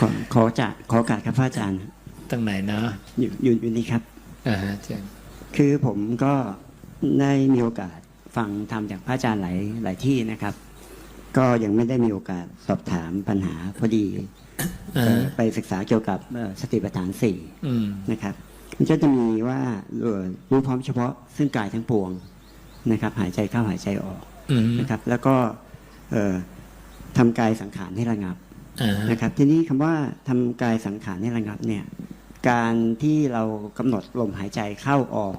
ขอขอจากขอโอกาสครับพระอาจารย์ตั้งไหนเนาะอยู่อยู่อยู่นี่ครับอ่าฮะเชิญคือผมก็ได้มีโอกาสฟังธรรมจากพระอาจารย์หลายหลายที่นะครับ ก็ยังไม่ได้มีโอกาสสอบถามปัญหาพอดีอ่าเอ่อไปศึกษาเกี่ยวกับเอ่อสติปัฏฐานสี่อืมนะครับ มันก็จะมีว่าเอ่อรู้พร้อมเฉพาะซึ่งกายทั้งปวงนะครับ หายใจเข้าหายใจออก อืมนะครับแล้วก็เอ่อทำกายสังขารให้ระงับอ่าฮะ นะครับทีนี้คำว่าทำกายสังขารให้ระงับเนี่ยการที่เรากำหนดลมหายใจเข้าออก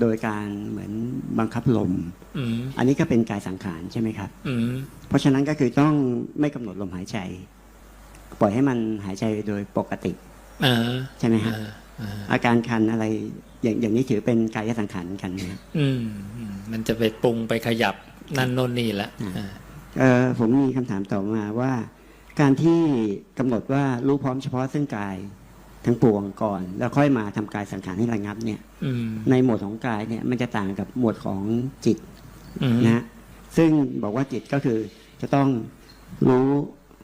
โดยการเหมือนบังคับลมอืมอันนี้ก็เป็นกายสังขารใช่ไหมครับอืมเพราะฉะนั้นก็คือต้องไม่กำหนดลมหายใจ ปล่อยให้มันหายใจโดยปกติอ่าใช่ไหมฮะอ่าอ่าอาการคันอะไรอย่างอย่างนี้ถือเป็นกายสังขารเหมือนกันไหมครับอืมอืมมันจะไปปรุงไปขยับนั่นโน่นนี่ละอืมอ่าเอ่อผมมีคำถามต่อมาว่า การที่กำหนดว่ารู้พร้อมเฉพาะซึ่งกายทั้งปวงก่อน แล้วค่อยมาทำกายสังขารให้ระงับเนี่ยอืมในหมวดของกายเนี่ยมันจะต่างกับหมวดของจิตอืมนะฮะซึ่งบอกว่าจิตก็คือจะต้องรู้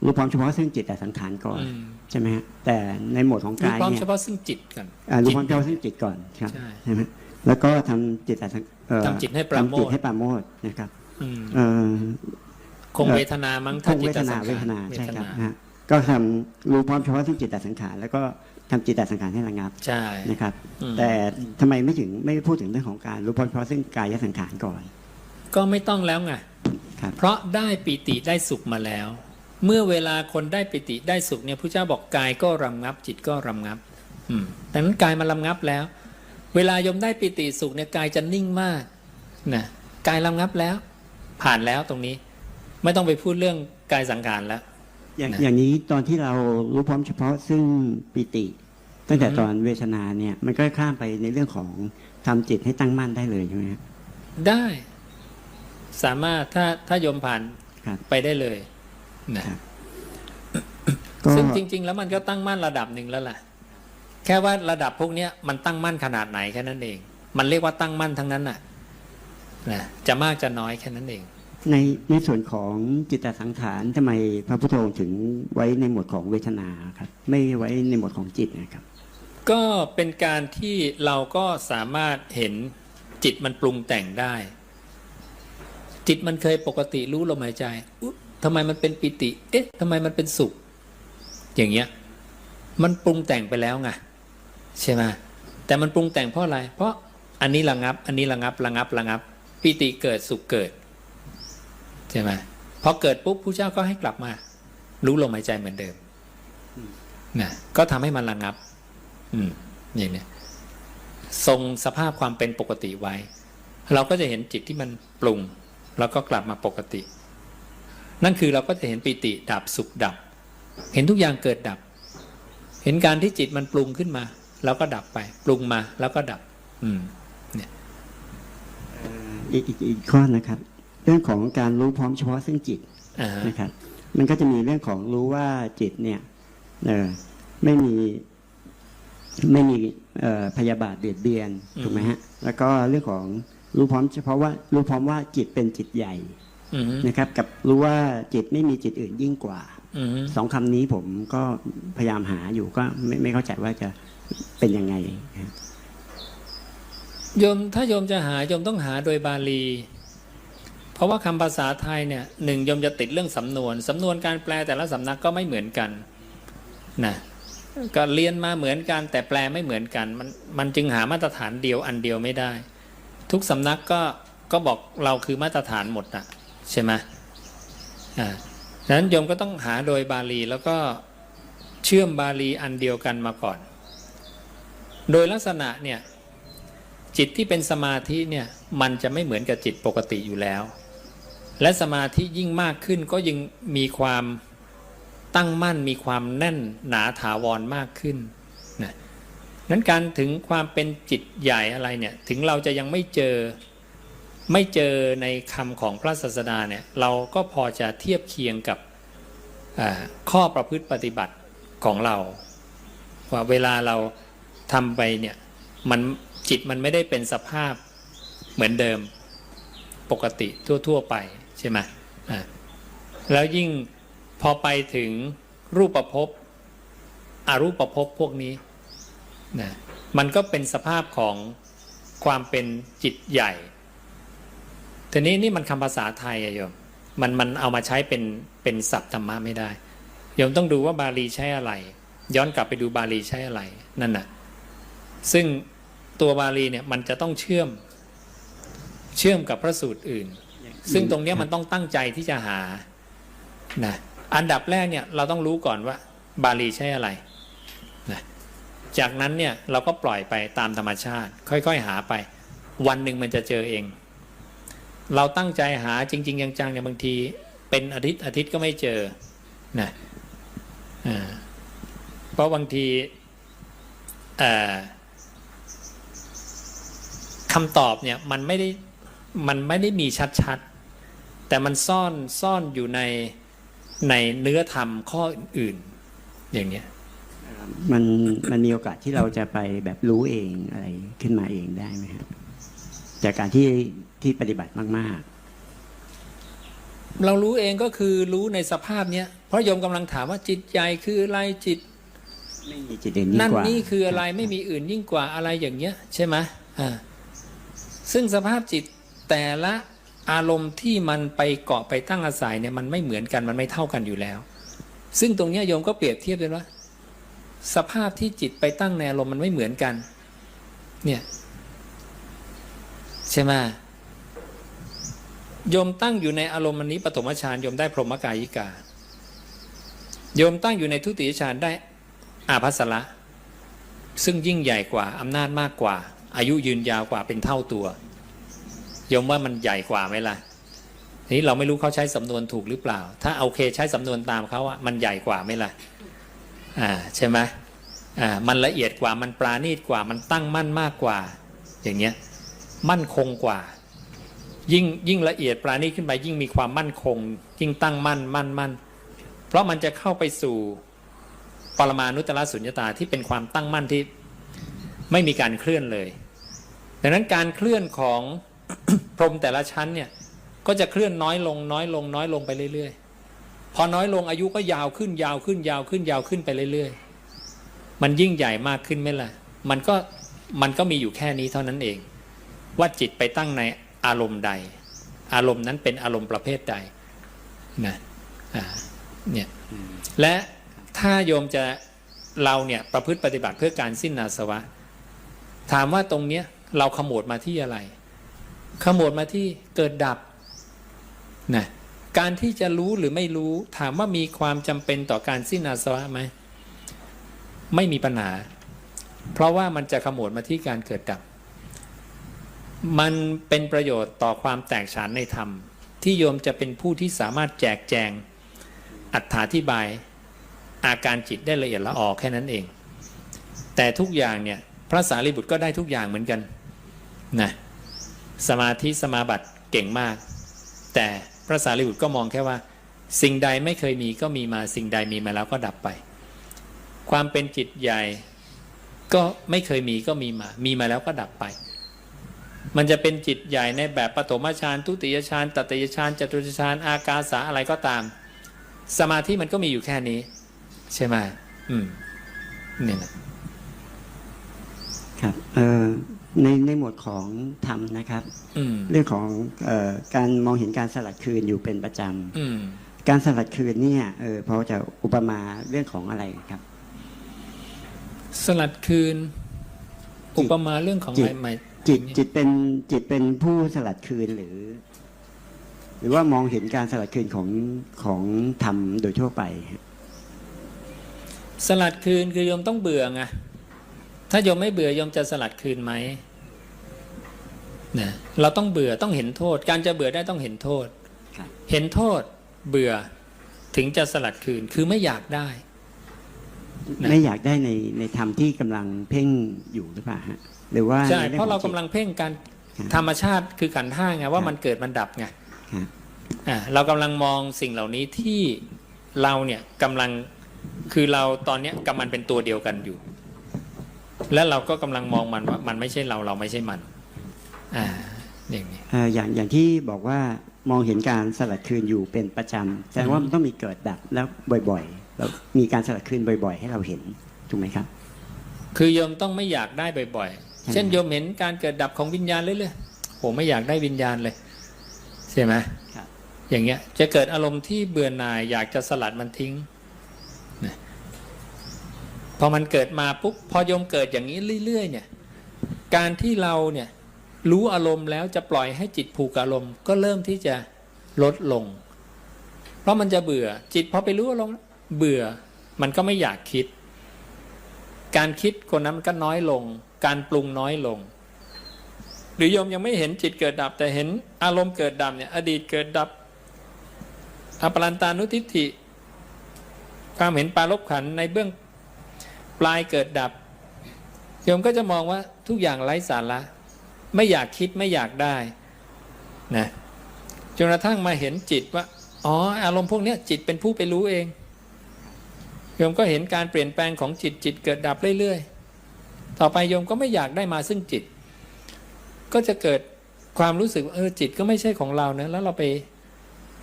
รู้พร้อมเฉพาะซึ่งจิตแต่สังขารก่อนอืมใช่ไหมฮะแต่ในหมวดของรู้กายพร้อมเนี่ยเฉพาะซึ่งจิตกันอ่ารู้พร้อมเฉพาะซึ่งจิตก่อนครับใช่ใช่ไหมแล้วก็ทำจิตแต่สังเอ่อทำจิตให้ปราโมทย์ทำจิตให้ปราโมทย์นะครับอืมเอ่อ คงเวทนามั้งคถ้างจิเวตทสันางเวขารทนาเวใช่ทครับนานะฮะก็ทำรู้พร้อมเฉพาะซึ่งจิตแต่สังขารแล้วก็ทำจิตแต่สังขารให้ระงับใช่นะครับอืมแต่ทำไมไม่ถึงไม่พูดถึงเรื่องของการรู้พร้อมเฉพาะซึ่งกายสังขารก่อน ก็ไม่ต้องแล้วไงครับเพราะได้ปิติได้สุขมาแล้ว เมื่อเวลาคนได้ปิติได้สุขเนี่ยพระเจ้าบอกกายก็รำงับจิตก็รำงับอืมดังนั้นกายมันรำงับแล้ว เวลายมได้ปิติสุขเนี่ยกายจะนิ่งมากนะกายรำงับแล้ว ผ่านแล้วตรงนี้ ไม่ต้องไปพูดเรื่องกายสังขารแล้ว อย่างนะอย่างนี้ตอนที่เรารู้พร้อมเฉพาะซึ่งปิติ ตั้งแต่อือฮึ ตอนเวทนาเนี่ย มันก็ข้ามไปในเรื่องของทำจิตให้ตั้งมั่นได้เลยใช่ไหมครับ ได้ สามารถถ้าถ้ายมผ่านครับไปได้เลยนะครับ ก็ซึ่งจริง ๆ แล้วมันก็ตั้งมั่นระดับหนึ่งแล้วล่ะ แค่ว่าระดับพวกเนี้ยมันตั้งมั่นขนาดไหนแค่นั้นเอง มันเรียกว่าตั้งมั่นทั้งนั้นน่ะนะจะมากจะน้อยแค่นั้นเอง ในในส่วนของจิตตสังขารทำไมพระพุทธองค์ถึงไว้ในหมวดของเวทนาครับ ไม่ไว้ในหมวดของจิตนะครับ ก็เป็นการที่เราก็สามารถเห็นจิตมันปรุงแต่งได้ จิตมันเคยปกติรู้ลมหายใจอุ๊ทำไมมันเป็นปิติ เอ๊ะทำไมมันเป็นสุข อย่างเงี้ย มันปรุงแต่งไปแล้วไงใช่ไหมแต่มันปรุงแต่งเพราะอะไร เพราะอันนี้ระงับ อันนี้ระงับระงับระงับ ปิติเกิดสุขเกิด ใช่ไหมพอเกิดปุ๊บผู้เจ้าก็ให้กลับมา รู้ลมหายใจเหมือนเดิมนะก็ทำให้มันระงับ อืมอย่างเนี้ยทรงสภาพความเป็นปกติไว้ เราก็จะเห็นจิตที่มันปรุง แล้วก็กลับมาปกติ นั่นคือเราก็จะเห็นปิติดับสุขดับ เห็นทุกอย่างเกิดดับ เห็นการที่จิตมันปรุงขึ้นมา แล้วก็ดับไป ปรุงมาแล้วก็ดับ อืมอีกอีกอีกข้อนะครับ เรื่องของการรู้พร้อมเฉพาะซึ่งจิตอ่าฮะนะครับ มันก็จะมีเรื่องของรู้ว่าจิตเนี่ยเออไม่มีไม่มีเอ่อพยาบาทเบียดเบียนถูกไหมฮะ แล้วก็เรื่องของรู้พร้อมเฉพาะว่ารู้พร้อมว่าจิตเป็นจิตใหญ่อืมนะครับ กับรู้ว่าจิตไม่มีจิตอื่นยิ่งกว่าอืมสองคำนี้ผมก็พยายามหาอยู่ก็ไม่ไม่เข้าใจว่าจะเป็นยังไงนะครับโยมถ้าโยมจะหาโยมต้องหาโดยบาลี เพราะว่าคำภาษาไทยเนี่ยหนึ่งยมจะติดเรื่องสำนวน สำนวนการแปลแต่ละสำนักก็ไม่เหมือนกันนะก็เรียนมาเหมือนกัน แต่แปลไม่เหมือนกันมันมันจึงหามาตรฐานเดียวอันเดียวไม่ได้ ทุกสำนักก็ก็บอกเราคือมาตรฐานหมดอะใช่ไหมอ่าดังนั้นโยมก็ต้องหาโดยบาลีแล้วก็เชื่อมบาลีอันเดียวกันมาก่อน โดยลักษณะเนี่ยจิตที่เป็นสมาธิเนี่ยมันจะไม่เหมือนกับจิตปกติอยู่แล้ว และสมาธิยิ่งมากขึ้นก็ยิ่งมีความตั้งมั่นมีความแน่นหนาถาวรมากขึ้นนะนั้นการถึงความเป็นจิตใหญ่อะไรเนี่ยถึงเราจะยังไม่เจอไม่เจอในคำของพระศาสดาเนี่ยเราก็พอจะเทียบเคียงกับข้อประพฤติปฏิบัติของเรา ว่าเวลาเราทำไปเนี่ยมันจิตมันไม่ได้เป็นสภาพเหมือนเดิมปกติทั่ว ๆ ไป ใช่ไหมแล้วยิ่งพอไปถึงรูปประพบอารูปภพพวกนี้นะมันก็เป็นสภาพของความเป็นจิตใหญ่ ทีนี้นี่มันคำภาษาไทยอะโยม มันมันเอามาใช้เป็นเป็นศัพท์ธรรมะไม่ได้โยมต้องดูว่าบาลีใช้อะไร ย้อนกลับไปดูบาลีใช้อะไรนั่นน่ะ ซึ่งตัวบาลีเนี่ยมันจะต้องเชื่อม เชื่อมกับพระสูตรอื่น ซึ่งตรงเนี้ยมันต้องตั้งใจที่จะหานะอันดับแรกเนี่ยเราต้องรู้ก่อนว่า บาลีใช้อะไรนะจากนั้นเนี่ยเราก็ปล่อยไปตามธรรมชาติ ค่อยๆหาไป วันหนึ่งมันจะเจอเอง เราตั้งใจหาจริง ๆ จังๆเนี่ยบางที เป็นอาทิตย์อาทิตย์ก็ไม่เจอนะอ่าเพราะบางทีเอ่อคำตอบเนี่ยมันไม่ได้มันไม่ได้มีชัดๆ แต่มันซ่อนซ่อนอยู่ในในเนื้อธรรมข้ออื่นๆอย่างเนี้ยมันมันมีโอกาสที่เราจะไปแบบรู้เองอะไรขึ้นมาเองได้ไหมครับจากการที่ที่ปฏิบัติมากเรารู้เองก็คือรู้ในสภาพเนี้ยเพราะโยมกำลังถามว่าจิตใหญ่คืออะไรจิตๆไม่มีจิตเด่นยิ่งนั่นกว่านี่คืออะไรไม่มีอื่นยิ่งกว่าอะไรอย่างเงี้ย ใช่ไหมอ่าซึ่งสภาพจิตแต่ละ อารมณ์ที่มันไปเกาะไปตั้งอาศัยเนี่ยมันไม่เหมือนกันมันไม่เท่ากันอยู่แล้ว ซึ่งตรงนี้โยมก็เปรียบเทียบเลยว่า สภาพที่จิตไปตั้งในอารมณ์มันไม่เหมือนกัน เนี่ยใช่ไหมโยมตั้งอยู่ในอารมณ์อันนี้ปฐมฌานโยมได้พรหมกายิกาโยมตั้งอยู่ในทุติยฌานได้อาภัสระซึ่งยิ่งใหญ่กว่าอำนาจมากกว่า อายุยืนยาวกว่าเป็นเท่าตัว ยมว่ามันใหญ่กว่าไหมล่ะนี้เราไม่รู้เขาใช้สำนวนถูกหรือเปล่า ถ้าโอเคใช้สำนวนตามเขาอะมันใหญ่กว่าไหมล่ะอ่าใช่ไหมอ่ามันละเอียดกว่ามันปราณีตกว่ามันตั้งมั่นมากกว่า อย่างเงี้ยมั่นคงกว่า ยิ่งยิ่งละเอียดปราณีตขึ้นไปยิ่งมีความมั่นคง ยิ่งตั้งมั่นมั่นมั่น เพราะมันจะเข้าไปสู่ปรมานุตตรสุญญตาที่เป็นความตั้งมั่นที่ไม่มีการเคลื่อนเลย ดังนั้นการเคลื่อนของ พรมแต่ละชั้นเนี่ยก็จะเคลื่อนน้อยลงน้อยลงน้อยลงไปเรื่อยๆ พอน้อยลงอายุก็ยาวขึ้นยาวขึ้นยาวขึ้นยาวขึ้นไปเรื่อยๆ มันยิ่งใหญ่มากขึ้นไหมล่ะ มันก็มันก็มีอยู่แค่นี้เท่านั้นเอง ว่าจิตไปตั้งในอารมณ์ใด อารมณ์นั้นเป็นอารมณ์ประเภทใดนะอ่าเนี่ยและถ้าโยมจะเราเนี่ยประพฤติปฏิบัติเพื่อการสิ้นอาสวะ ถามว่าตรงเนี้ยเราขโมดมาที่อะไร ขโมดมาที่เกิดดับนะการที่จะรู้หรือไม่รู้ถามว่ามีความจำเป็นต่อการสิ้นอาสวะไหมไม่มีปัญหา เพราะว่ามันจะขโมดมาที่การเกิดดับ มันเป็นประโยชน์ต่อความแตกฉานในธรรม ที่โยมจะเป็นผู้ที่สามารถแจกแจง อัถาธิบาย อาการจิตได้ละเอียดละออแค่นั้นเอง แต่ทุกอย่างเนี่ยพระสารีบุตรก็ได้ทุกอย่างเหมือนกันนะ สมาธิสมาบัติเก่งมาก แต่พระสารีบุตรก็มองแค่ว่า สิ่งใดไม่เคยมีก็มีมาสิ่งใดมีมาแล้วก็ดับไป ความเป็นจิตใหญ่ก็ไม่เคยมีก็มีมา มีมาแล้วก็ดับไป มันจะเป็นจิตใหญ่ในแบบปฐมฌานทุติยฌานตติยฌานจตุตฌานอากาสาอะไรก็ตาม สมาธิมันก็มีอยู่แค่นี้ ใช่ไหมอืมเนี่ยนะครับเอ่อ ในในหมวดของธรรมนะครับอืมเรื่องของเออการมองเห็นการสลัดคืนอยู่เป็นประจอืมำการสลัดคืนเนี่ยเออพอจะอุปมาเรื่องของอะไรครับ สลัดคืน อุปมาเรื่องของจิอะไรตใหม่จิตจิตเป็นจิตเป็นผู้สลัดคืนหรือ หรือว่ามองเห็นการสลัดคืนของของธรรมโดยทั่วไป สลัดคืนคือโยมต้องเบื่อไง ถ้าโยมไม่เบื่อโยมจะสลัดคืนไหมนะเราต้องเบื่อต้องเห็นโทษ การจะเบื่อได้ต้องเห็นโทษครับเห็นโทษเบื่อถึงจะสลัดคืนคือไม่อยากได้นะไม่อยากได้ในในธรรมที่กำลังเพ่งอยู่หรือเปล่าฮะหรือว่าใช่ในเพราะเราองกำจิตลังเพ่งการครับธรรมชาติคือขันธ์ห้าไงว่าครับมันเกิดมันดับไงครับอ่าเรากำลังมองสิ่งเหล่านี้ที่เราเนี่ยกำลังคือเราตอนเนี้ยกำมันเป็นตัวเดียวกันอยู่ และเราก็กำลังมองมันว่ามันไม่ใช่เราเราไม่ใช่มัน อ่าอย่างนี้เอ่ออย่างอย่างที่บอกว่ามองเห็นการสลัดคืนอยู่เป็นประจำแสดงว่ามันต้องมีเกิดดับแล้วบ่อยๆแล้วมีการสลัดคืนบ่อย ๆ ให้เราเห็นถูกไหมครับ คือโยมต้องไม่อยากได้บ่อยใช่ๆเช่นโยมเห็นการเกิดดับของวิญญาณเรื่อยๆโหไม่อยากได้วิญญาณเลยใช่ไหมครับอย่างเงี้ยจะเกิดอารมณ์ที่เบื่อหน่ายอยากจะสลัดมันทิ้งนะ พอมันเกิดมาปุ๊บพอโยมเกิดอย่างนี้เรื่อยๆเนี่ย การที่เราเนี่ยรู้อารมณ์แล้วจะปล่อยให้จิตผูกอารมณ์ ก็เริ่มที่จะลดลง เพราะมันจะเบื่อจิตพอไปรู้อารมณ์เบื่อมันก็ไม่อยากคิด การคิดคนนั้นมันก็น้อยลง การปรุงน้อยลง หรือโยมยังไม่เห็นจิตเกิดดับ แต่เห็นอารมณ์เกิดดับเนี่ยอดีตเกิดดับอปรันตานุทิฏฐิความเห็นปารบขันในเบื้อง ปลายเกิดดับโยมก็จะมองว่าทุกอย่างไร้สาระ ไม่อยากคิดไม่อยากได้นะจนกระทั่งมาเห็นจิตว่าอ๋ออารมณ์พวกนี้จิตเป็นผู้ไปรู้เองโยมก็เห็นการเปลี่ยนแปลงของจิตจิตเกิดดับเรื่อยๆ ต่อไปโยมก็ไม่อยากได้มาซึ่งจิต ก็จะเกิดความรู้สึกเออจิตก็ไม่ใช่ของเรานะแล้วเราไป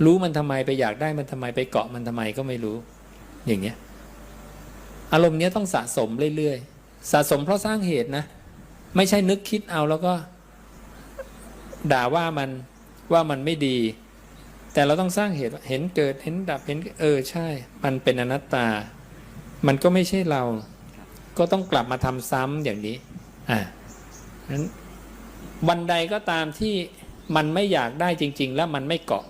รู้มันทำไมไปอยากได้มันทำไมไปเกาะมันทำไมก็ไม่รู้อย่างเงี้ย อารมณ์เนี้ยต้องสะสมเรื่อยๆ สะสมเพราะสร้างเหตุนะ ไม่ใช่นึกคิดเอาแล้วก็ ด่าว่ามันว่ามันไม่ดี แต่เราต้องสร้างเหตุเห็นเกิดเห็นดับเห็นเออใช่ มันเป็นอนัตตา มันก็ไม่ใช่เรา ก็ต้องกลับมาทำซ้ำอย่างนี้อ่านั้นวันใดก็ตามที่มันไม่อยากได้จริง ๆ แล้วมันไม่เกาะ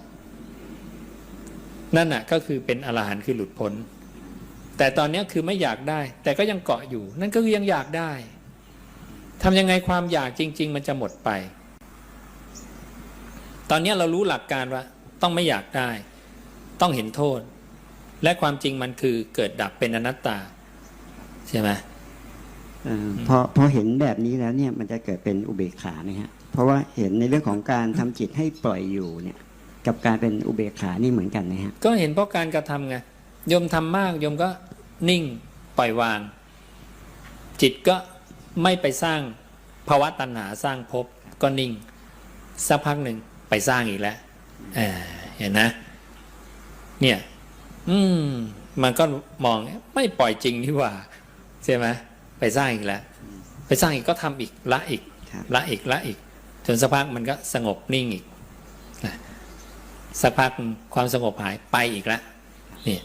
นั่นน่ะก็คือเป็นอรหันต์คือหลุดพ้น แต่ตอนเนี้ยคือไม่อยากได้ แต่ก็ยังเกาะอยู่ นั่นก็คือยังอยากได้ทำยังไงความอยากจริง ๆ มันจะหมดไป ตอนเนี้ยเรารู้หลักการว่า ต้องไม่อยากได้ ต้องเห็นโทษ และความจริงมันคือเกิดดับเป็นอนัตตา ใช่ไหมเอ่อพอพอเห็นแบบนี้แล้วเนี่ยมันจะเกิดเป็นอุเบกขานะฮะเพราะว่าเห็นในเรื่องของการทำจิตให้ปล่อยอยู่เนี่ย กับการเป็นอุเบกขานี่เหมือนกันนะฮะก็เห็นเพราะการกระทำไงโยมทำมากโยมก็ นิ่งปล่อยวาง จิตก็ไม่ไปสร้างภาวะตัณหาสร้างภพก็นิ่ง สักพักหนึ่งไปสร้างอีกแล้วเอ่อเห็นนะ เนี่ย อืม มันก็มองไม่ปล่อยจริงนี่หว่า ใช่ไหมไปสร้างอีกแล้ว ไปสร้างอีกก็ทำอีกละอีกครับละอีกละอีก จนสักพักมันก็สงบนิ่งอีกนะสักพักความสงบหายไปอีกแล้วนี่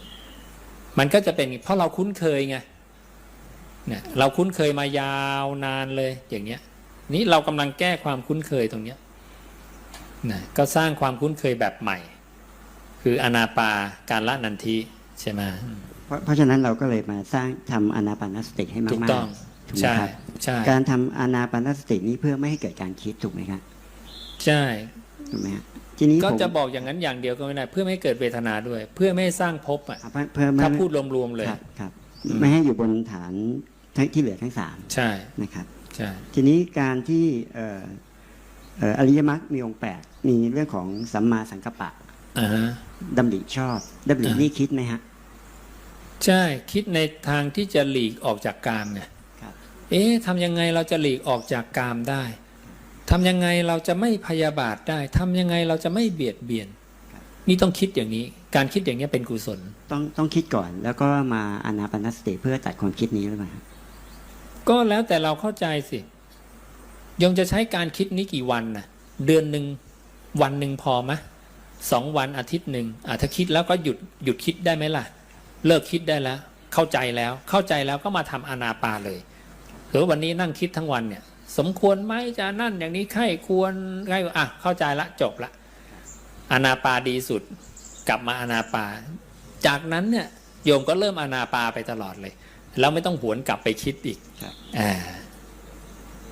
มันก็จะเป็นเพราะเราคุ้นเคยไงเนี่ยเราคุ้นเคยมายาวนานเลยอย่างเงี้ย นี้เรากำลังแก้ความคุ้นเคยตรงเนี้ยนะก็สร้างความคุ้นเคยแบบใหม่ คืออนาปาการละนันทีใช่ไหมเพราะเพราะฉะนั้นเราก็เลยมาสร้างทำอานาปานสติให้มากๆถูกต้องถูกไหมใช่ครับใช่การทำอานาปานสตินี้เพื่อไม่ให้เกิดการคิดถูกไหมครับ ใช่ถูกไหมฮะทีนี้ก็ผมจะบอกอย่างนั้นอย่างเดียวก็ไม่ได้เพื่อไม่ให้เกิดเวทนาด้วย เพื่อไม่ให้สร้างภพอะอะเพื่อเพื่อไม่ถ้าพูดรวมๆเลยครับครับอืมไม่ให้อยู่บนฐานทั้งที่เหลือทั้งสามใช่นะครับใช่ทีนี้การที่เอ่อเอ่ออริยมรรคมีองค์แปดมีเรื่องของสัมมาสังกัปปะอ่าฮะดำริชอบดำริอ่านี่คิดไหมฮะ ใช่คิดในทางที่จะหลีกออกจากกามไงครับเอ๊ะทำยังไงเราจะหลีกออกจากกามได้ ทำยังไงเราจะไม่พยาบาทได้ทำยังไงเราจะไม่เบียดเบียน นี่ต้องคิดอย่างนี้ การคิดอย่างนี้เป็นกุศล ต้องต้องคิดก่อน แล้วก็มาอานาปานสติเพื่อตัดความคิดนี้หรือเปล่าฮะก็แล้วแต่เราเข้าใจสิโยมจะใช้การคิดนี้กี่วันน่ะเดือนหนึ่งวันหนึ่งพอไหมสองวันอาทิตย์หนึ่งอะถ้าคิดแล้วก็หยุดหยุดคิดได้ไหมล่ะ เลิกคิดได้แล้ว เข้าใจแล้ว เข้าใจแล้วก็มาทำอานาปาเลยหรือวันนี้นั่งคิดทั้งวันเนี่ย สมควรไหมจะนั่นอย่างนี้ใครควรใครอะเข้าใจละจบละอานาปาดีสุด กลับมาอานาปา จากนั้นเนี่ยโยมก็เริ่มอานาปาไปตลอดเลย แล้วไม่ต้องหวนกลับไปคิดอีกอ่า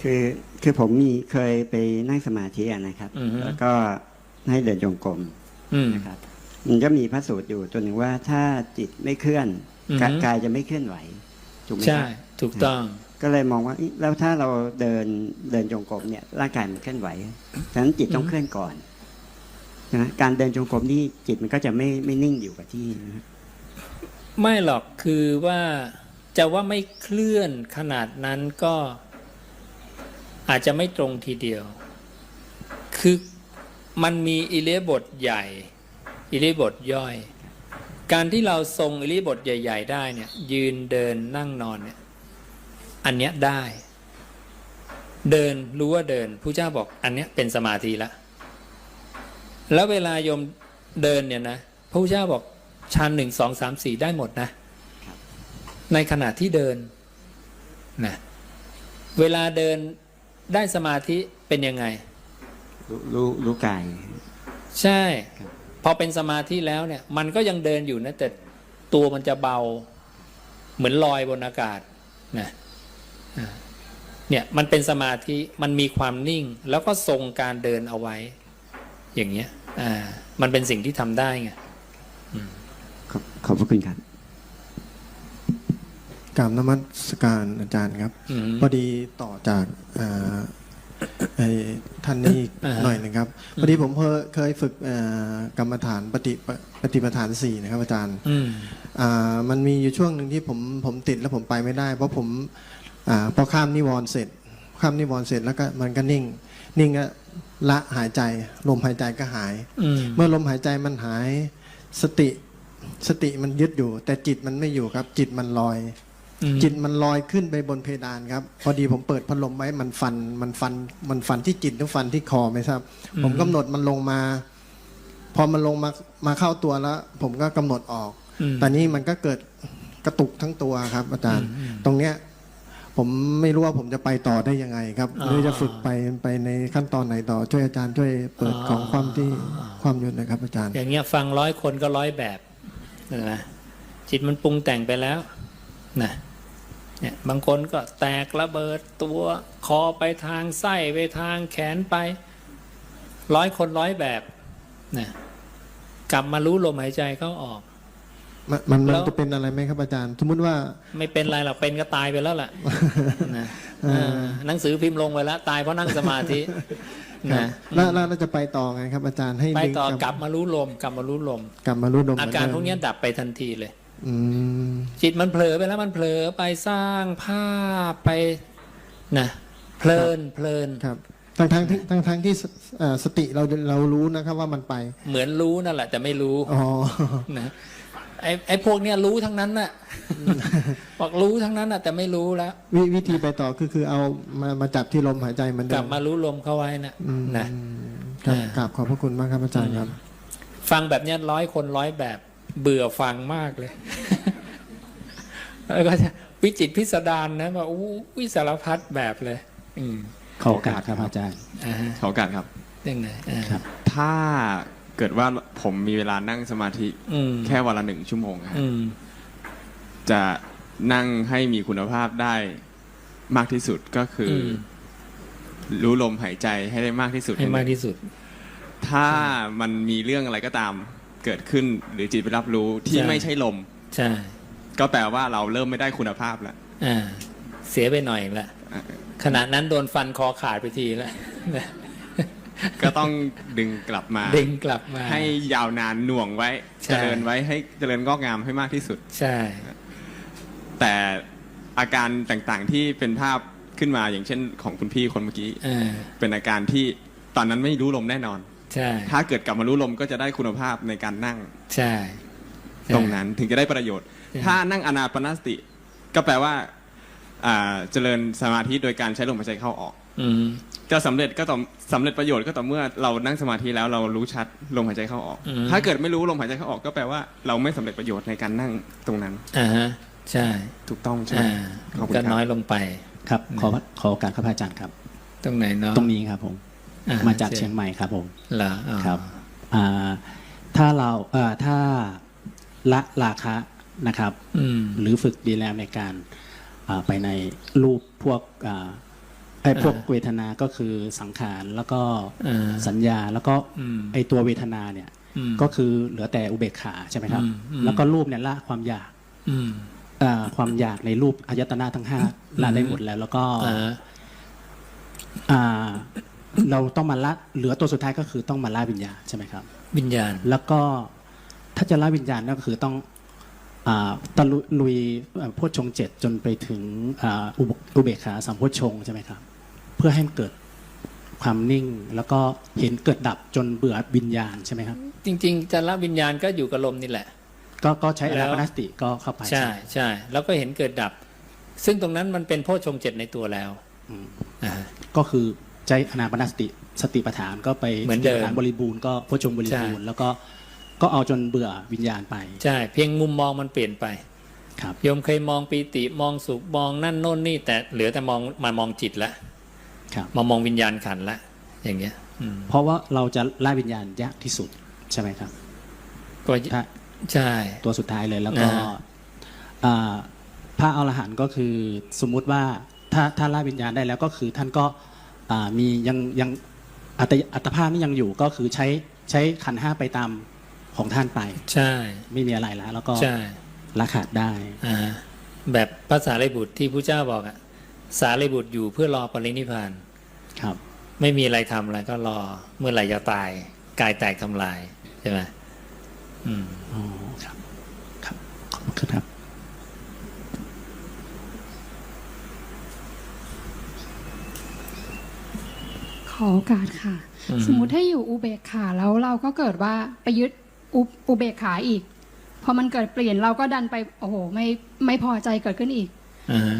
คือคือผมมีเคยไปนั่งสมาธิอะนะครับอือฮึแล้วก็ให้เดินจงกรมอืมนะครับ มันก็มีพระสูตรอยู่ตัวหนึ่งว่าถ้าจิตไม่เคลื่อนอือฮึกายกายจะไม่เคลื่อนไหวถูกไหมคใช่รับถูกต้อง ก็เลยมองว่าแล้วถ้าเราเดินเดินจงกรมเนี่ยร่างกายมันเคลื่อนไหวฉะนั้นจิตต้องเคลื่อนก่อนนะการเดินจงกรมนี่จิตมันก็จะไม่ไม่นิ่งอยู่กับที่นะฮะไม่หรอกคือว่าจะว่าไม่เคลื่อนขนาดนั้นก็อาจจะไม่ตรงทีเดียว คือมันมีอิเลบทใหญ่ อิเลบทย่อย การที่เราทรงอิเลบทใหญ่ ๆ ได้เนี่ยยืนเดินนั่งนอนเนี่ย อันเนี้ยได้ เดินรู้ว่าเดินผู้เจ้าบอกอันเนี้ยเป็นสมาธิละ แล้วเวลาโยมเดินเนี่ยนะพระพุทธเจ้าบอกชั้นหนึ่งสองสามสี่ได้หมดนะ ในขณะที่เดินนะเวลาเดินได้สมาธิเป็นยังไง รู้รู้รู้กาย ใช่ครับพอเป็นสมาธิแล้วเนี่ย มันก็ยังเดินอยู่นะแต่ตัวมันจะเบา เหมือนลอยบนอากาศนะอ่า เนี่ยมันเป็นสมาธิมันมีความนิ่ง แล้วก็ทรงการเดินเอาไว้ อย่างเงี้ยอ่ามันเป็นสิ่งที่ทำได้ไงขอบขอบพระคุณครับกรารนมัสการอาจารย์ครับอืมพอดีต่อจากเอ่อไอ้ท่านนี้อ่าฮะหน่อยหนึ่งครับพอดีผมเคยเคยฝึกเอ่อกรรมฐานปฏิปปฏิปฐานสี่นะครับอาจารย์อืมอ่ามันมีอยู่ช่วงหนึ่งที่ผมผมติดแล้วผมไปไม่ได้ เพราะผม อาพอข้ามนิวรณ์เสร็จ ข้ามนิวรณ์เสร็จแล้วก็มันก็นิ่ง นิ่งก็ละหายใจ ลมหายใจก็หายอืมเมื่อลมหายใจมันหายสติสติมันยึดอยู่ แต่จิตมันไม่อยู่ครับ จิตมันลอยอืมจิตมันลอยขึ้นไปบนเพดานครับ พอดีผมเปิดพัดลมไว้มันฟันมันฟัน มันฟันที่จิตหรือฟันที่คอไหมครับ ผมกำหนดมันลงมา พอมันลงมามาเข้าตัวแล้ว ผมก็กำหนดออกอืมตอนนี้มันก็เกิดกระตุกทั้งตัวครับ อาจารย์อืมตรงเนี้ย ผมไม่รู้ว่าผมจะไปต่อได้ยังไงครับอ่าหรือจะฝึกไปไปในขั้นตอนไหนต่อช่วยอาจารย์ช่วยเปิดอ่าของความที่ความหยุดนะครับ อาจารย์ อย่างเงี้ยฟังร้อยคนก็ร้อยแบบนะจิตมันปรุงแต่งไปแล้วนะเนี่ยบางคนก็แตกระเบิดตัวคอไปทางไส้ไปทางแขนไปร้อยคนร้อยแบบนะกลับมารู้ลมหายใจเข้าออก มันมันมันแล้ว จะเป็นอะไรไหมครับอาจารย์ สมมติว่า ไม่เป็นไรหรอกเป็นก็ตายไปแล้วล่ะนะเออเออหนังสือพิมพ์ลงไปแล้วตายเพราะนั่งสมาธิครับนะแล้วแล้วเราจะไปต่อไงครับ อาจารย์ให้ไปดึงต่อกลับมารู้ลมกลับมารู้ลม กลับมารู้ดมอาการเหพมืวกดิมเนี้ยดับไปทันทีเลย อืมจิตมันเผลอไปแล้วมันเผลอไปสร้างภาพไปนะเพลินเพลินครับทั้งทั้งที่ทั้งทั้งที่สเอ่อสติเราเรารู้นะครับว่ามันไปเหมือนรู้นั่นแหละแต่ไม่รู้อ๋อนะ ไอ้ไอ้พวกเนี้ยรู้ทั้งนั้นน่ะบอกรู้ทั้งนั้นน่ะ แต่ไม่รู้แล้ววิวิธีไปต่อคือคือเอามามาจับที่ลมหายใจเหมันเดิกลับมมารู้ลมเข้าไว้นะอืมนะครับอ่ากราบขอบพระคุณมากครับอาจารย์ครับ ฟังแบบเนี้ยร้อยคนร้อยแบบเบื่อฟังมากเลยแล้วก็จะวิจิตรพิสดารนะว่าอู้วิสารพัดแบบเลย อืมขอโอกาสครับอาจารย์อ่าฮะขอโอกาสครับยังไงอ่าครับ ถ้า เกิดว่าผมมีเวลานั่งสมาธิอืมแค่วันละหนึ่งชั่วโมงครับอืมจะนั่งให้มีคุณภาพได้มากที่สุดก็คืออมรู้ลมหายใจให้ได้มากที่สุดให้มากที่สุด ถ้ามันมีเรื่องอะไรก็ตามเกิดขึ้นหรือจิตไปรับรู้ที่ใช่ไม่ใช่ลม ใช่ ก็แปลว่าเราเริ่มไม่ได้คุณภาพแล้วอ่าเสียไปหน่อยละอะขณะนั้นโดนฟันคอขาดไปทีแล้ว ก็ต้องดึงกลับมาดึงกลับมา ให้ยาวนานหน่วงไว้ ใช่ เจริญไว้ให้เจริญงอกงามให้มากที่สุด ใช่ แต่อาการต่างๆที่เป็นภาพขึ้นมาอย่างเช่นของคุณพี่คนเมื่อกี้อ่าเป็นอาการที่ตอนนั้นไม่รู้ลมแน่นอน ใช่ ถ้าเกิดกลับมารู้ลมก็จะได้คุณภาพในการนั่งใช่ใช่ ตรงนั้นถึงจะได้ประโยชน์ ใช่ ถ้านั่งอนาปนสติ ก็แปลว่าอ่าเจริญสมาธิโดยการใช้ลมหายใจเข้าออก อืม จะสำเร็จก็ต่อสำเร็จประโยชน์ก็ต่อเมื่อเรานั่งสมาธิแล้วเรารู้ชัดลมหายใจเข้าออก อืม ถ้าเกิดไม่รู้ลมหายใจเข้าออกก็แปลว่าเราไม่สำเร็จประโยชน์ในการนั่งตรงนั้นอ่าฮะใช่ถูกต้องใช่ไหมอ่าขอบคุณก็ครับน้อยลงไป ครับขอขอโอกาสครับอาจารย์ครับ ตรงไหนเนาะ ตรงนี้ครับผมอ่มาจากเชียงใหม่ครับผม เหรออ๋อครับอ่าถ้าเราเอ่อถ้าละราคะนะครับ อืม หรือฝึกดีแล้วในการอ่าไปในรูปพวกอ่า ไอ้พวกอ่าเวทนาก็คือสังขารแล้วก็อ่าสัญญาแล้วก็อืมไอ้ตัวเวทนาเนี่ยอืมก็คือเหลือแต่อุเบกขาใช่ไหมครับอืมอืมแล้วก็รูปเนี่ยละความอยากอืมอ่าความอยากในรูปอายตนะทั้งห้าละได้หมดแล้ว แล้วก็อ่าอ่าเราต้องมาละเหลือตัวสุดท้ายก็คือต้องมาละวิญญาณใช่ไหมครับ วิญญาณแล้วก็ถ้าจะละวิญญาณก็คือต้องอาตะลุลุยเอ่อโพชฌงค์เจ็ดจนไปถึงอ่าอุบอุเบกขาสามโพชฌงค์ใช่ไหมครับ เพื่อให้มันเกิดความนิ่ง แล้วก็เห็นเกิดดับจนเบื่อวิญญาณใช่ไหมครับ จริงๆจะละวิญญาณก็อยู่กับลมนี่แหละ ก็ก็ใช้อแล้นาวปนสติก็เข้าไปใช่ใช่แล้วก็เห็นเกิดดับ ซึ่งตรงนั้นมันเป็นโพชฌงค์เจ็ดในตัวแล้วอืมอ่าก็คือใจอนาปานสติสติปัฏฐานก็ไปเหมือนเดิมสติปัฏฐานบริบูรณ์ก็พชงบริบูรณ์แล้วก็ก็เอาจนเบื่อวิญญาณไป ใช่ เพียงมุมมองมันเปลี่ยนไปครับโยมเคยมองปีติมองสุขมองนั่นโน่นนี่แต่เหลือแต่มองมามองจิตละครับ มามองวิญญาณขันธ์ละ อย่างเงี้ยอืมเพราะว่าเราจะล่าวิญญาณยากที่สุดใช่ไหมครับ ก็ถ้าใช่ ตัวสุดท้ายเลยแล้วก็อ่าอ่าพระอรหันต์ก็คือสมมุติว่าถ้าถ้าล่าวิญญาณได้แล้วก็คือท่านก็อ่ามียังยังอัตอัตภาพนี่ยังอยู่ก็คือใช้ใช้ขันธ์ห้าไปตามของท่านไป ใช่ ไม่มีอะไรแล้ว แล้วก็ใช่ละขาดได้อ่าแบบภาษารีบุตรที่พระเจ้าบอกอะ สารีบุตรอยู่เพื่อรอปรินิพพานครับ ไม่มีอะไรทำอะไรก็รอเมื่อไหร่จะตายกายแตกทำลายใช่ไหมอืมอ๋อครับ ครับขอบคุณครับขอโอกาสค่ะอืมสมมุติถ้าอยู่อุเบกขาแล้วเราก็เกิดว่าไปยึดอุอุเบกขาอีก พอมันเกิดเปลี่ยนเราก็ดันไปโอ้โหไม่ไม่พอใจเกิดขึ้นอีกอ่า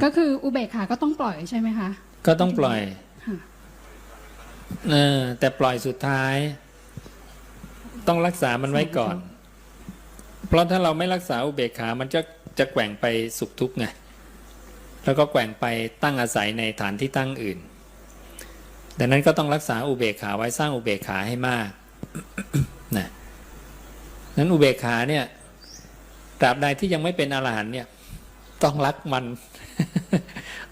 ก็คืออุเบกขาก็ต้องปล่อยใช่ไหมคะ ก็ต้องปล่อยค่ะเออแต่ปล่อยสุดท้าย ต้องรักษามันไว้ก่อน เพราะถ้าเราไม่รักษาอุเบกขา มันจะจะแกว่งไปสุขทุกข์ไงแล้วก็แกว่งไปตั้งอาศัยในฐานที่ตั้งอื่น ดังนั้นก็ต้องรักษาอุเบกขาไว้สร้างอุเบกขาให้มากนะนั้นอุเบกขาเนี่ยตราบใดที่ยังไม่เป็นอรหันต์เนี่ย ต้องรักมัน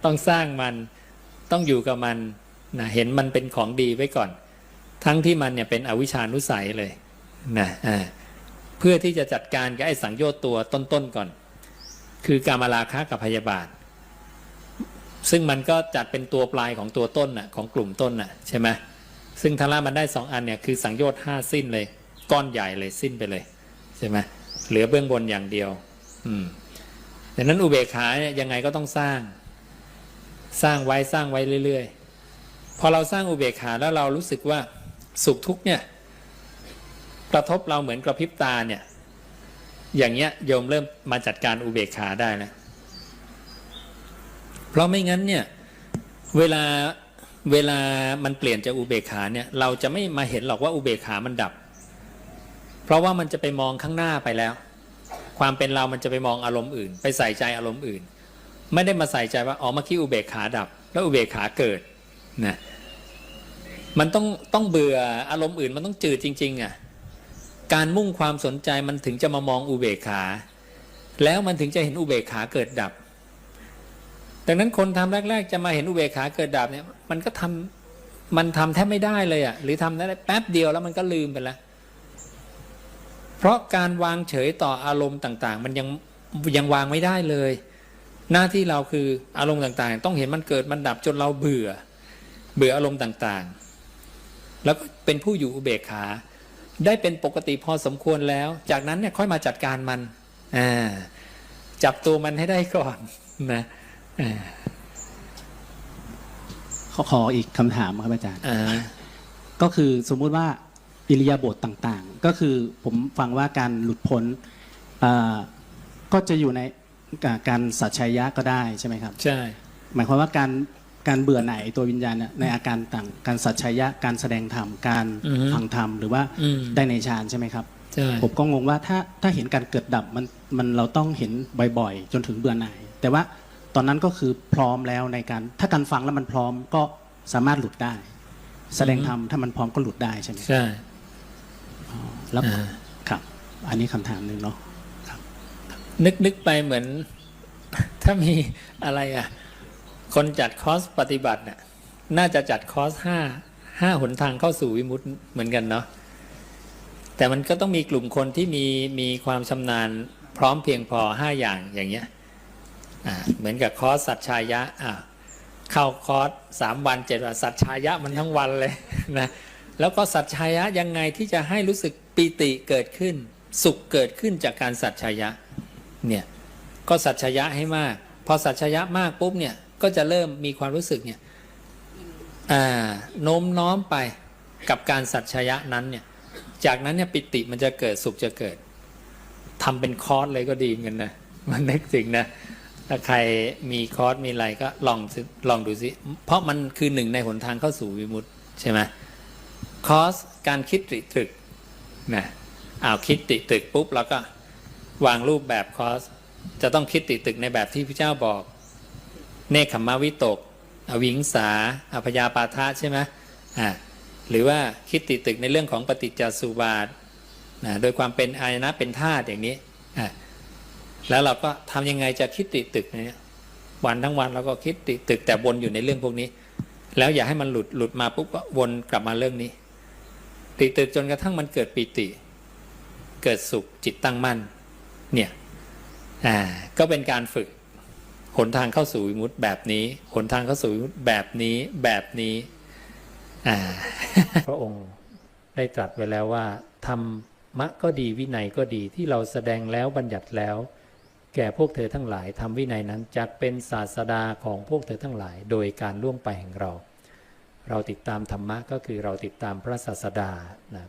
ต้องสร้างมันต้องอยู่กับมันนะเห็นมันเป็นของดีไว้ก่อน ทั้งที่มันเนี่ยเป็นอวิชานุสัยเลยนะเพื่อที่จะจัดการกับไอ้สังโยชน์ตัวต้นๆก่อน คือการมาราคะกับพยาบาท ซึ่งมันก็จัดเป็นตัวปลายของตัวต้นน่ะของกลุ่มต้นน่ะใช่ไหมซึ่งทารามันได้สองอันเนี่ยคือสังโยชน์ห้าสิ้นเลย ก้อนใหญ่เลยสิ้นไปเลยใช่ไหมเหลือเบื้องบนอย่างเดียว อืม ดังนั้นอุเบกขาเนี่ยยังไงก็ต้องสร้าง สร้างไว้สร้างไว้เรื่อยๆ พอเราสร้างอุเบกขาแล้วเรารู้สึกว่าสุขทุกเนี่ยกระทบเราเหมือนกระพริบตาเนี่ย อย่างเงี้ยโยมเริ่มมาจัดการอุเบกขาได้แล้วเพราะไม่งั้นเนี่ยเวลาเวลามันเปลี่ยนจากอุเบกขาเนี่ยเราจะไม่มาเห็นหรอกว่าอุเบกขามันดับ เพราะว่ามันจะไปมองข้างหน้าไปแล้ว ความเป็นเรามันจะไปมองอารมณ์อื่น ไปใส่ใจอารมณ์อื่น ไม่ได้มาใส่ใจว่าอ๋อเมื่อกี้อุเบกขาดับ แล้วอุเบกขาเกิดนะมันต้องต้องเบื่ออารมณ์อื่นมันต้องจืดจริง ๆอะการมุ่งความสนใจมันถึงจะมามองอุเบกขา แล้วมันถึงจะเห็นอุเบกขาเกิดดับ ดังนั้นคนทำแรก ๆ จะมาเห็นอุเบกขาเกิดดับเนี่ยมันก็ทำมันทำแทบไม่ได้เลยอะหรือทำได้แป๊บเดียวแล้วมันก็ลืมไปแล้ว เพราะการวางเฉยต่ออารมณ์ต่าง ๆ มันยังยังวางไม่ได้เลย หน้าที่เราคืออารมณ์ต่างๆ ต้องเห็นมันเกิดมันดับจนเราเบื่อ เบื่ออารมณ์ต่างๆ แล้วก็เป็นผู้อยู่อุเบกขา ได้เป็นปกติพอสมควรแล้ว จากนั้นเนี่ยค่อยมาจัดการมันอ่าจับตัวมันให้ได้ก่อนนะอ่าขอขออีกคำถามครับอาจารย์อ่าก็คือสมมุติว่า อิริยาบถต่างๆ ก็คือผมฟังว่าการหลุดพ้นอ่าก็จะอยู่ในอ่าการสัจชัยยะก็ได้ใช่ไหมครับ ใช่ หมายความว่าการการเบื่อหน่ายตัววิญญาณเนี่ยในอาการต่างการสัจชัยยะการแสดงธรรมการอือฮึฟังธรรมหรือว่าอืมได้ในฌานใช่ไหมครับใช่ผมก็งงว่าถ้าถ้าเห็นการเกิดดับมันมันเราต้องเห็นบ่อยๆ จนถึงเบื่อหน่าย แต่ว่าตอนนั้นก็คือพร้อมแล้วในการ ถ้าการฟังแล้วมันพร้อมก็สามารถหลุดได้ แสดงธรรมถ้ามันพร้อมก็หลุดได้ใช่ไหมใช่ แล้วอ่าครับ อันนี้คำถามหนึ่งเนาะนึกนึกไปเหมือน ถ้ามีอะไรอะ คนจัดคอร์สปฏิบัติน่ะ น่าจะจัดคอร์สห้าห้าหนทางเข้าสู่วิมุตติเหมือนกันเนาะแต่มันก็ต้องมีกลุ่มคนที่มีมีความชำนาญพร้อมเพียงพอห้าอย่างอย่างเงี้ยอ่าเหมือนกับคอร์สสัจชายะอ่าเข้าคอร์สสามวันเจ็ดวันสัจชายะมันทั้งวันเลยนะ แล้วก็สัจชายะยังไงที่จะให้รู้สึกปีติเกิดขึ้น สุขเกิดขึ้นจากการสัจชายะเนี่ยก็สัจชายะให้มาก พอสัจชายะมากปุ๊บเนี่ยก็จะเริ่มมีความรู้สึกเนี่ยอ่าโน้มน้อมไปกับการสัจชยะนั้นเนี่ย จากนั้นเนี่ยปิติมันจะเกิดสุขจะเกิดทำเป็นคอร์สเลยก็ดีเหมือนกันนะมันนึกถึงนะถ้าใครมีคอร์สมีอะไรก็ลองลองดูสิเพราะมันคือหนึ่งในหนทางเข้าสู่วิมุตใช่ไหม คอร์สการคิดติตรึกนะอ้าวคิดติตึกปุ๊บแล้วก็วางรูปแบบคอร์สจะต้องคิดติตึกในแบบที่พระเจ้าบอก เนคขมวิตก อวิงสาอพยาปาทะใช่ไหมอ่าหรือว่าคิดติตึกในเรื่องของปฏิจจสุบาทนะโดยความเป็นอายนะเป็นธาตุอย่างนี้อ่าแล้วเราก็ทำยังไงจะคิดติตึกเนี่ยวันทั้งวันเราก็คิดติตึกแต่วนอยู่ในเรื่องพวกนี้ แล้วอย่าให้มันหลุดหลุดมาปุ๊บก็วนกลับมาเรื่องนี้ ติตึกจนกระทั่งมันเกิดปิติ เกิดสุขจิตตั้งมั่น เนี่ยอ่าก็เป็นการฝึกหนทางเข้าสู่วิมุตติแบบนี้หนทางเข้าสู่วิมุตติแบบนี้แบบนี้อ่าพระองค์ได้ตรัสไว้แล้วว่าธรรมะก็ดีวินัยก็ดีที่เราแสดงแล้วบัญญัติแล้ว แก่พวกเธอทั้งหลายทำวินัยนั้นจะเป็นศาสดาของพวกเธอทั้งหลาย โดยการล่วงไปแห่งเรา เราติดตามธรรมะก็คือเราติดตามพระศาสดานะ